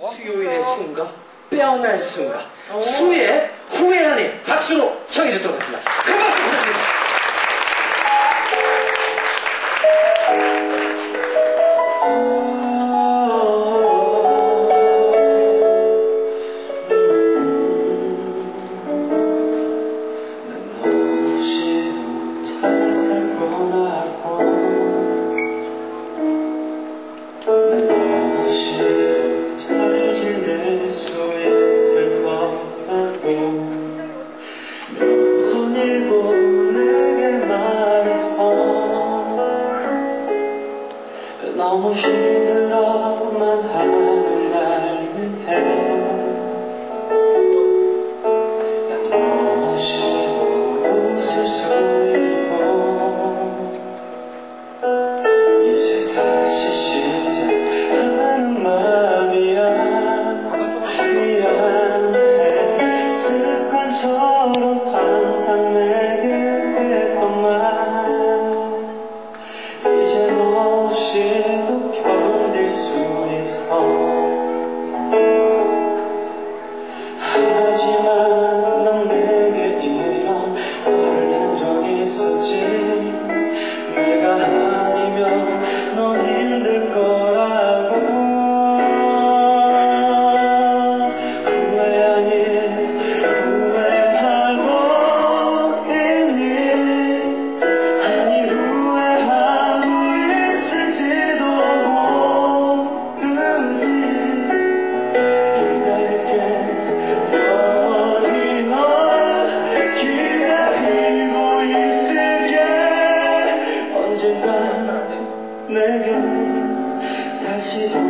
수요일의 순가, 빼어날 순가, 수의 후회하니 박수로 청해 듣도록 하겠습니다. 큰 박수 부탁드립니다. 다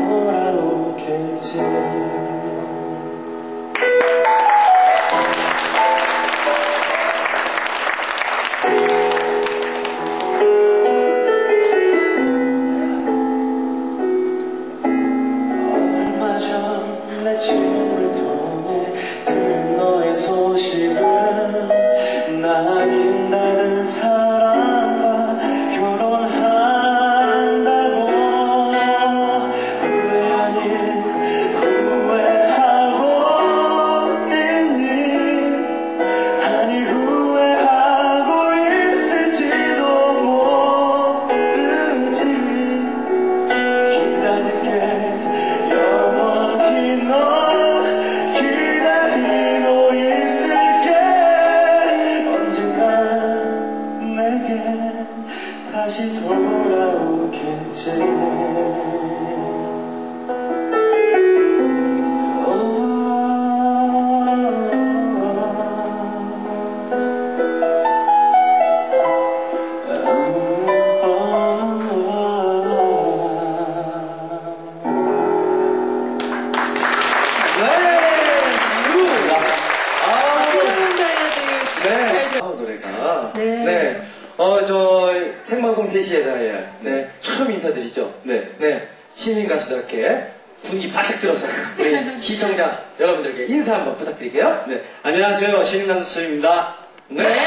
네. 네. 어, 저, 생방송 3시에 다해 네. 처음 인사드리죠. 네. 네. 시민 가수답게 분위기 바짝 들어서 우리 시청자 여러분들께 인사 한번 부탁드릴게요. 네, 안녕하세요. 신인 가수 수입니다. 네. 네. 네.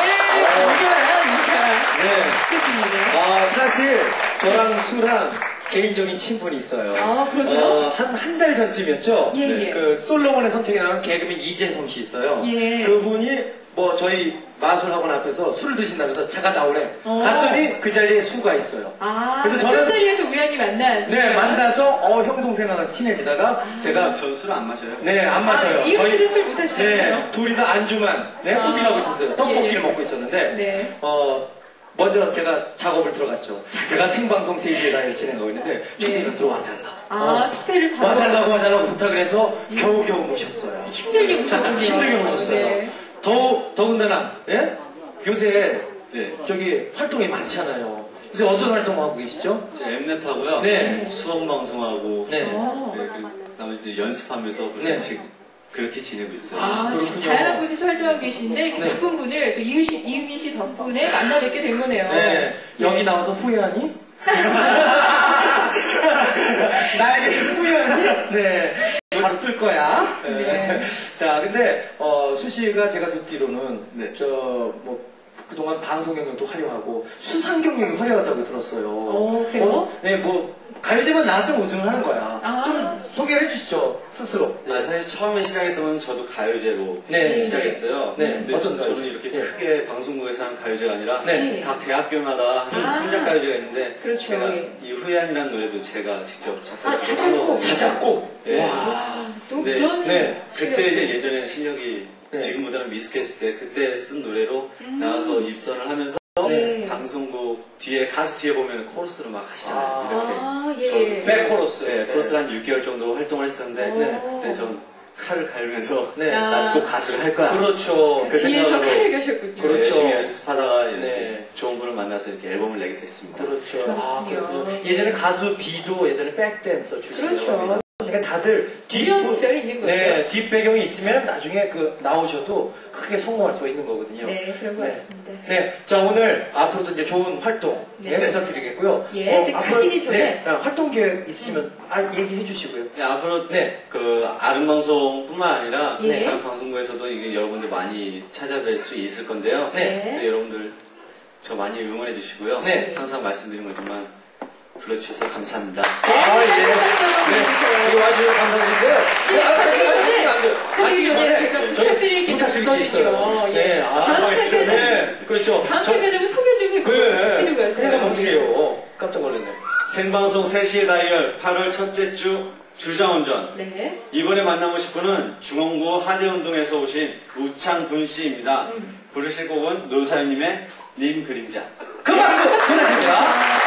좋습니다. 아, 사실 저랑 수랑 개인적인 친분이 있어요. 아, 그러세요? 어, 한, 한 달 전쯤이었죠? 예, 네, 예. 그, 솔로몬의 선택에 나온 개그맨 이재성 씨 있어요. 예. 그분이 뭐 저희 마술학원 앞에서 술을 드신다면서 잠깐 나오래. 어. 갔더니 그 자리에 수가 있어요. 아, 그래서 저는- 술자리에서 우연히 만난. 네, 만나서, 어, 형, 동생하고 친해지다가 제가 전술안 마셔요. 네, 안 마셔요. 아, 이웃 씨는 술못 하시나요? 네, 둘이 다 안주만, 네, 아. 소비하고 있었어요. 떡볶이를 예. 먹고 있었는데, 네. 어, 먼저 제가 작업을 들어갔죠. 제가 생방송 3시에 다일 진행하고 있는데, 초대가 들어와달라고. 아, 섭외를 받아. 와달라고 와달라고 부탁을 해서 겨우겨우 모셨어요. 힘들게 모셨군요. 힘들게 모셨어요. 네. 더, 더군다나, 예? 요새, 네. 저기, 활동이 많잖아요. 요새 어떤 활동하고 계시죠? 제 엠넷 하고요. 네. 수업 방송하고. 네. 어. 네, 그 나머지 연습하면서 네. 지금 그렇게 지내고 있어요. 아, 참 그렇군요. 다양한 곳에서 활동하고 계신데 이렇게 네. 바쁜 분을 또 이은희 씨, 이은희 씨 덕분에 만나 뵙게 된 거네요. 네. 여기 나와서 후회하니? 나에게 후회하니? 네. 바로 뜰 거야. 네. 자, 근데, 어, 수씨가 제가 듣기로는, 네. 저, 뭐, 그동안 방송 경력도 활용하고 수상 경력이 활용하다고 들었어요. 어, 그래요? 네, 뭐 가요제만 나왔던 우승을 하는 거야. 아. 좀 소개해 주시죠, 스스로. 아, 사실 처음에 시작했던 건 저도 가요제로 네. 시작했어요. 네. 근데 어떤 저는 가요제? 이렇게 네. 크게 방송국에서 한 가요제가 아니라 네. 각 대학교마다 하는 아. 창작 가요제가 있는데 그렇죠. 제가 예. 이 후회함이라는 노래도 제가 직접 아, 작사를 자작곡. 자작곡. 네. 와. 와, 또 네, 그런. 네. 그때 이제 예전에 실력이 네. 지금보다는 미숙했을 때 그때 쓴 노래로 음. 나와서 입선을 하면서 네. 방송국 뒤에 가수 뒤에 보면 코러스로 막 하시잖아요. 이렇게. 아, 예, 저- 예. 백코러스. 네, 코러스 한 6개월 정도 활동을 했었는데 오. 그때 전 칼을 갈면서 네. 아. 나도 꼭 가수를 할 거야. 그렇죠. 그 생각으로 칼을 가셨군요. 그렇죠. 열심히 연습하다가 이렇게 네. 좋은 분을 만나서 이렇게 앨범을 내게 됐습니다. 그렇죠. 아, 그렇군요. 예전에 가수 비도 예전에 백댄서 출신이에요. 그렇죠. 그러니까 다들 시절이 있는 거죠. 네, 뒷배경이 있으면 나중에 그 나오셔도 크게 성공할 수가 있는 거거든요. 네, 그런 것 네. 같습니다. 네, 자 오늘 앞으로도 이제 좋은 활동 네. 네. 부탁드리겠고요. 예, 근데 가시기 전에- 네, 아, 활동 계획 있으시면 아, 얘기해 주시고요. 네, 앞으로 네. 그 아름 방송뿐만 아니라 예. 다른 방송국에서도 이게 여러분들 많이 찾아뵐 수 있을 건데요. 네. 또 여러분들 저 많이 응원해 주시고요. 네. 항상 말씀드리는 거지만 불러주셔서 감사합니다. 아, 예. 네. 이거 와주셔서 감사드리고요. 예, 아, 전에- 안 돼요. 하시기 전에 저희 부탁드릴 게 부탁드릴 좀게 있어요. 예. 네, 아, 다음 알겠어요. 세대는- 네, 그렇죠. 다음 저- 세대는 소개 좀 해주고, 그, 해주고 가세요. 그럼 어떻게 해요? 깜짝 놀랐네. 생방송 3시의 다이얼 8월 첫째 주 주장운전 네. 이번에 만나보실 분은 중원구 하대운동에서 오신 우창분 씨입니다. 음. 부르실 곡은 노사연님의 님 그림자. 그 박수 보내드립니다.